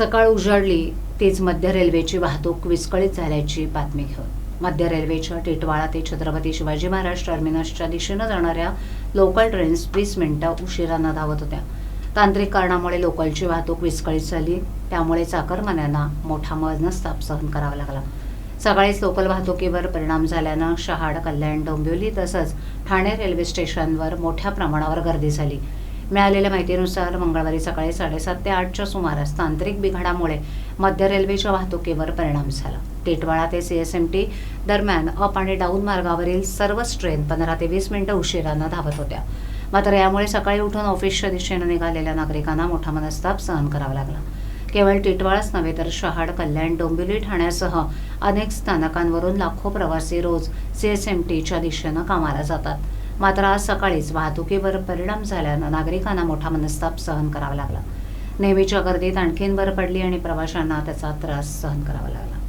सकाळ उजाडली तीच मध्य रेल्वेची वाहतूक विस्कळीत झाल्याची बातमी घेऊन. मध्य रेल्वेच्या टिटवाळा ते छत्रपती शिवाजी महाराज टर्मिनसच्या दिशेनं जाणाऱ्या लोकल ट्रेन्स वीस मिनिटं उशिरानं धावत होत्या. तांत्रिक कारणामुळे लोकलची वाहतूक विस्कळीत झाली त्यामुळे चाकरमान्यांना मोठा मजनस्ताप सहन करावा लागला. सकाळीच लोकल वाहतुकीवर परिणाम झाल्यानं शहाड कल्याण डोंबिवली तसंच ठाणे रेल्वे स्टेशनवर मोठ्या प्रमाणावर गर्दी झाली. मिळालेल्या माहितीनुसार मंगळवारी सकाळी साडेसात ते आठच्या सुमारास तांत्रिक बिघाडामुळे मध्य रेल्वेच्या वाहतुकीवर परिणाम झाला. टिटवाळा ते सी एस एम टी दरम्यान अप आणि डाऊन मार्गावरील सर्वच ट्रेन पंधरा ते वीस मिनिटं उशिरानं धावत होत्या. मात्र यामुळे सकाळी उठून ऑफिसच्या दिशेनं निघालेल्या नागरिकांना मोठा मनस्ताप सहन करावा लागला. केवळ टिटवाळाच नव्हे तर शहाड कल्याण डोंबिवली ठाण्यासह अनेक स्थानकांवरून लाखो प्रवासी रोज सी एस एम टीच्या दिशेनं कामाला जातात. मात्र आज सकाळीच वाहतुकीवर परिणाम झाल्यानं नागरिकांना मोठा मनस्ताप सहन करावा लागला. नेहमीच्या गर्दीत आणखीन भर पडली आणि प्रवाशांना त्याचा त्रास सहन करावा लागला.